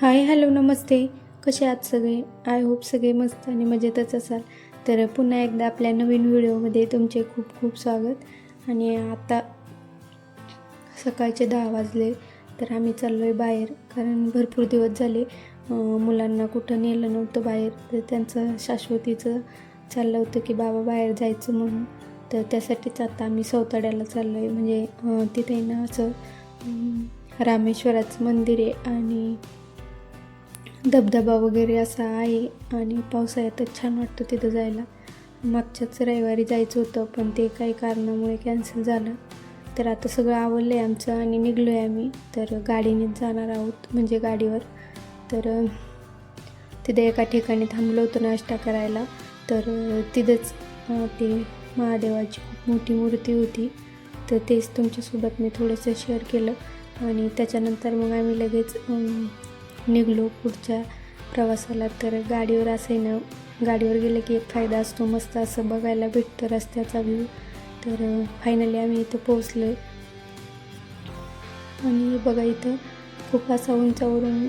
Hi hello नमस्ते. कसे आहात सगळे? आय होप सगळे मस्त आणि मजेतच असाल. तर पुन्हा एकदा आपल्या नवीन व्हिडिओमध्ये तुमचे खूप खूप स्वागत. आणि आता सकाळचे दहा वाजले तर आम्ही चाललो आहे बाहेर. कारण भरपूर दिवस झाले मुलांना कुठं नेलं नव्हतं बाहेर. तर त्यांचं शाश्वतीचं चाललं होतं की बाबा बाहेर जायचं म्हणून. तर त्यासाठीच आता आम्ही सौताड्याला चाललो आहे म्हणजे तिथे ना असं रामेश्वराचं मंदिर आहे आणि धबधबा वगैरे असा आहे आणि पावसाळ्यातच छान वाटतं तिथं जायला. मागच्याच रविवारी जायचं होतं पण ते काही कारणामुळे कॅन्सल झालं. तर आता सगळं आवडलं आहे आमचं आणि निघलो आहे आम्ही. तर गाडीनेच जाणार आहोत म्हणजे गाडीवर. तर तिथे एका ठिकाणी थांबलो होतो नाश्ता करायला. तर तिथंच ते महादेवाची खूप मोठी मूर्ती होती. तर तेच तुमच्यासोबत मी थोडंसं शेअर केलं. आणि त्याच्यानंतर मग आम्ही लगेच निघलो पुढच्या प्रवासाला. तर गाडीवर असं आहे ना गाडीवर गेलं की एक फायदा असतो मस्त असं बघायला भेटतं रस्त्याचा व्ह्यू तर फायनली आम्ही इथं पोहोचलो. आहे आणि बघा इथं खूप असा उंचावरून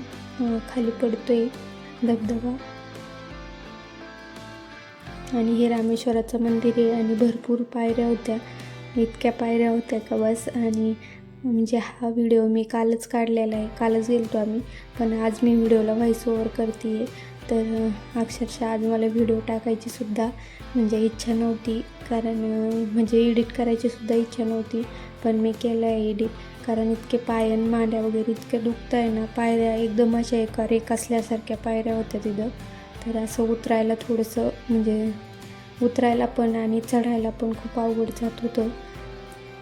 खाली पडतोय धबधबा. आणि हे रामेश्वराचं मंदिर आहे आणि भरपूर पायऱ्या होत्या. इतक्या पायऱ्या होत्या का बस? आणि म्हणजे हा व्हिडिओ मी कालच काढलेला आहे. कालच गेलतो आम्ही. पण आज मी व्हिडिओला व्हॉइस ओव्हर करते आहे तर अक्षरशः आज मला व्हिडिओ टाकायची सुद्धा म्हणजे इच्छा नव्हती. कारण म्हणजे एडिट करायची सुद्धा इच्छा नव्हती. पण मी केलं आहे एडिट कारण इतके पायन मांड्या वगैरे इतके दुखत आहे ना पायऱ्या एकदम अशा एका रेक असल्यासारख्या पायऱ्या होत्या तिथं. तर असं उतरायला थोडंसं म्हणजे उतरायला पण आणि चढायला पण खूप अवघड जात होतं.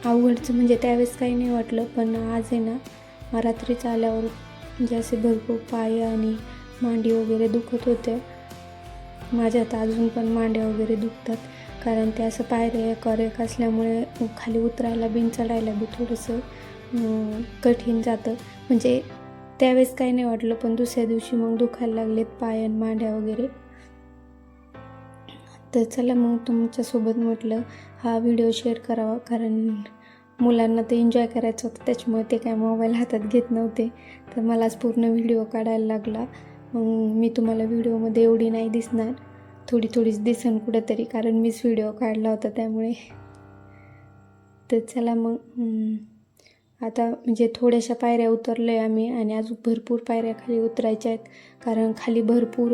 अवघडचं म्हणजे त्यावेळेस काही नाही वाटलं पण आज आहे ना रात्रीच आल्यावर म्हणजे असे भरपूर पाय आणि मांडी वगैरे दुखत होते. माझ्या आता अजून पण मांड्या वगैरे दुखतात कारण ते असं पायऱ्या करेक एक असल्यामुळे खाली उतरायला बिन चढायला बी थोडंसं कठीण जातं. म्हणजे त्यावेळेस काही नाही वाटलं पण दुसऱ्या दिवशी मग दुखायला लागलेत पाय आणि मांड्या वगैरे. तर चला मग तुमच्यासोबत म्हटलं हा व्हिडिओ शेअर करावा कारण मुलांना ते एन्जॉय करायचं होतं. त्याच्यामुळे ते काय मोबाईल हातात घेत नव्हते. तर मलाच पूर्ण व्हिडिओ काढायला लागला. मग मी तुम्हाला व्हिडिओमध्ये एवढी नाही दिसणार. थोडी थोडीच दिसन कुठंतरी कारण मीच व्हिडिओ काढला होता त्यामुळे. तर चला मग आता म्हणजे थोड्याशा पायऱ्या उतरलो आहे आम्ही आणि अजून भरपूर पायऱ्या खाली उतरायच्या आहेत. कारण खाली भरपूर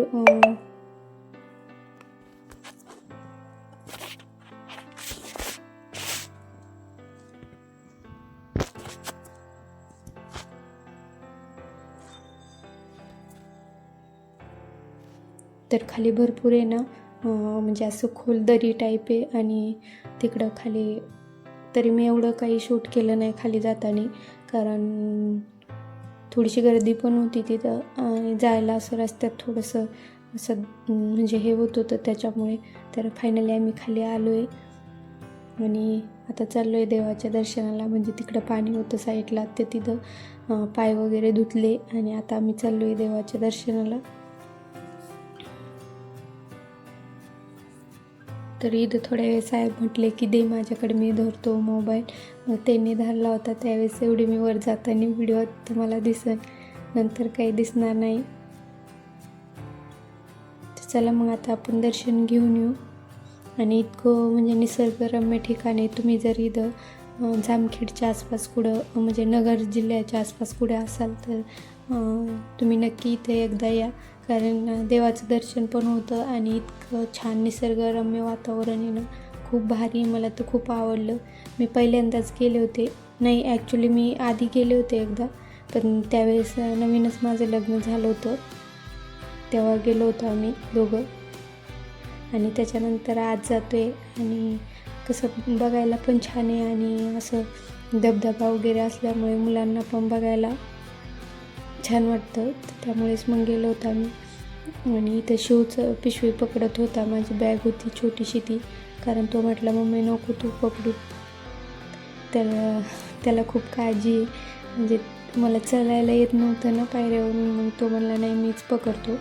तर खाली भरपूर आहे ना म्हणजे असं खोल दरी टाईप आहे आणि तिकडं खाली तरी मी एवढं काही शूट केलं नाही खाली जाताना कारण थोडीशी गर्दी पण होती तिथं आणि जायला असं रस्त्यात थोडंसं असं म्हणजे हे होत होतं त्याच्यामुळे. तर फायनली आम्ही खाली आलो आहे आणि आता चाललो आहे देवाच्या दर्शनाला म्हणजे तिकडं पाणी होतं साईडला ते तिथं पाय वगैरे धुतले आणि आता आम्ही चाललो आहे देवाच्या दर्शनाला. तर इथं थोड्या वेळेस साहेब म्हटले की दे माझ्याकडे मी धरतो मोबाईल. मग त्यांनी धरला होता त्यावेळेस एवढी मी वर जाताना व्हिडिओ तुम्हाला दिसेल नंतर काही दिसणार नाही. तर चला मग आता आपण दर्शन घेऊन येऊ. आणि इतकं म्हणजे निसर्गरम्य ठिकाणी तुम्ही जर इथं जामखेडच्या आसपास कुठं म्हणजे नगर जिल्ह्याच्या आसपास कुठे असाल तर तुम्ही नक्की इथे एकदा या. कारण देवाचं दर्शन पण होतं आणि इतकं छान निसर्गरम्य वातावरण आहे ना. खूप भारी मला तर खूप आवडलं. मी पहिल्यांदाच गेले होते. नाही ॲक्च्युली मी आधी गेले होते एकदा पण त्यावेळेस नवीनच माझं लग्न झालं होतं. तेव्हा गेलो होतो आम्ही दोघं. आणि त्याच्यानंतर आज जातो आहे आणि कसं बघायला पण छान आहे आणि असं धबधबा वगैरे असल्यामुळे मुलांना पण बघायला छान वाटतं. तर त्यामुळेच मग गेलो होतो आम्ही. आणि इथं शिवचं पिशवी पकडत होता. माझी बॅग होती छोटीशी ती. कारण तो म्हटला मम्मी नको तू पकडू. त्याला त्याला खूप काळजी आहे. म्हणजे मला चालायला येत नव्हतं ना पायऱ्यावरून मग तो म्हणला नाही मीच पकडतो.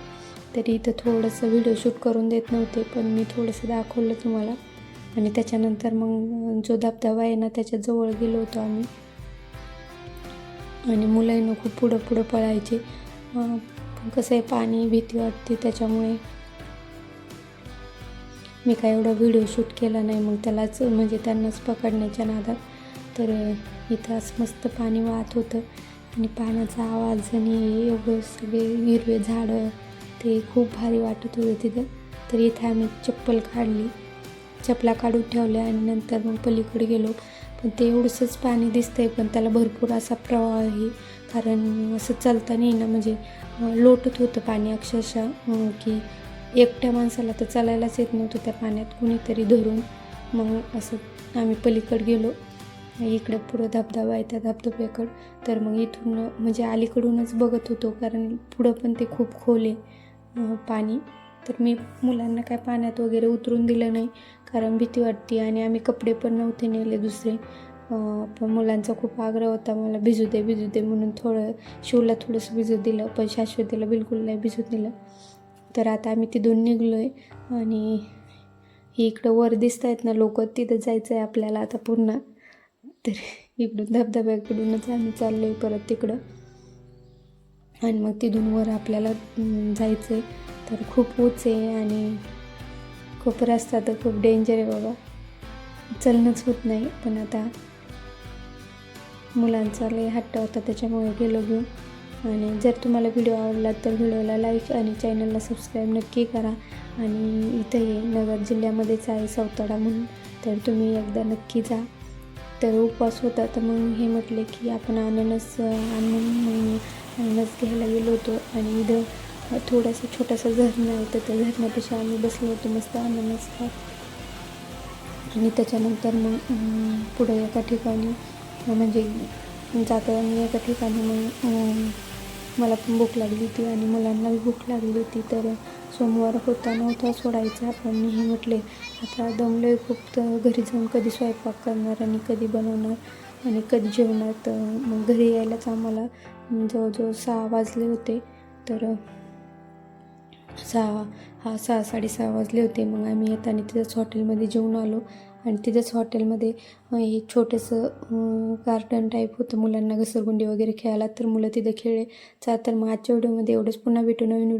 तरी इथं थोडंसं व्हिडिओ शूट करून देत नव्हते पण मी थोडंसं दाखवलं तुम्हाला. आणि त्याच्यानंतर मग जो धबधबा आहे ना त्याच्याजवळ गेलो होतो आम्ही. आणि मुलांना खूप पुढं पुढं पळायचे. पण कसं आहे पाणी भीती वाटते त्याच्यामुळे मी काय एवढा व्हिडिओ शूट केला नाही. मग त्यालाच म्हणजे त्यांनाच पकडण्याच्या नादात. तर इथं असं मस्त पाणी वाहत होतं. आणि पाण्याचा आवाज आणि एवढं सगळे हिरवे झाडं ते खूप भारी वाटत होतं तिथं. तर इथं आम्ही चप्पल काढली. चपला काढून ठेवल्या आणि नंतर मग पलीकडे गेलो. पण ते एवढंसंच पाणी दिसतं आहे पण त्याला भरपूर असा प्रवाह आहे. कारण असं चालताना येईना म्हणजे लोटत होतं पाणी अक्षरशः की एकट्या माणसाला तर चालायलाच येत नव्हतं त्या पाण्यात कुणीतरी धरून. मग असं आम्ही पलीकडे गेलो. इकडं पुढं धबधबा आहे त्या धबधब्याकडं. तर मग इथून म्हणजे अलीकडूनच बघत होतो कारण पुढं पण ते खूप खोल आहे पाणी. तर मी मुलांना काय पाण्यात वगैरे उतरून दिलं नाही कारण भीती वाटते आणि आम्ही कपडे पण नव्हते नेले दुसरे. पण मुलांचा खूप आग्रह होता मला भिजू दे भिजू दे म्हणून थोडं शिवला थोडंसं भिजू दिलं पण शाश्वतीला बिलकुल नाही भिजू दिलं. तर आता आम्ही तिथून निघलो आहे आणि ही इकडं वर दिसत आहेत ना लोक तिथं जायचं आहे आपल्याला आता पुन्हा तर इकडून धबधब्याकडूनच आम्ही चाललो आहे परत तिकडं. आणि मग तिथून वर आपल्याला जायचं आहे तर खूप उंच आहे आणि खूप रस्ता तर खूप डेंजर आहे बाबा. चलणंच होत नाही पण आता मुलांचा लय हट्ट होता त्याच्यामुळे गेलो घेऊन. आणि जर तुम्हाला व्हिडिओ आवडला तर व्हिडिओला लाईक आणि चॅनलला सबस्क्राईब नक्की करा. आणि इथं हे नगर जिल्ह्यामध्येच आहे सावताडा म्हणून तर तुम्ही एकदा नक्की जा. तर उपवास होता तर मग हे म्हटले की आपण अननस आणून मग अननस घ्यायला गेलो होतो. आणि इथं थोडासा छोटासा झरणा आहे तर त्या झरण्यापेक्षा आम्ही बसलो होतो मस्त अननस खात आणि त्याच्यानंतर मग पुढे एका ठिकाणी म्हणजे जाताना एका ठिकाणी मग मला पण भूक लागली होती आणि मुलांनाही भूक लागली होती. तर सोमवार होता नव्हता सोडायचा पण हे म्हटले आता दमलो खूप तर घरी जाऊन कधी स्वयंपाक करणार आणि कधी बनवणार आणि कधी जेवणार? तर मग घरी यायलाच आम्हाला जवळजवळ सहा वाजले होते. तर सहा हा सहा साडेसहा वाजले होते. मग आम्ही येताना तिथंच हॉटेलमध्ये जेवून आलो. आणि तिथंच हॉटेलमध्ये हे छोटंसं गार्डन टाईप होतं. मुलांना घसरगुंडी वगैरे खेळायला तर मुलं तिथं खेळले चा तर मग आजच्या व्हिडिओमध्ये एवढंच. पुन्हा भेटू नवीन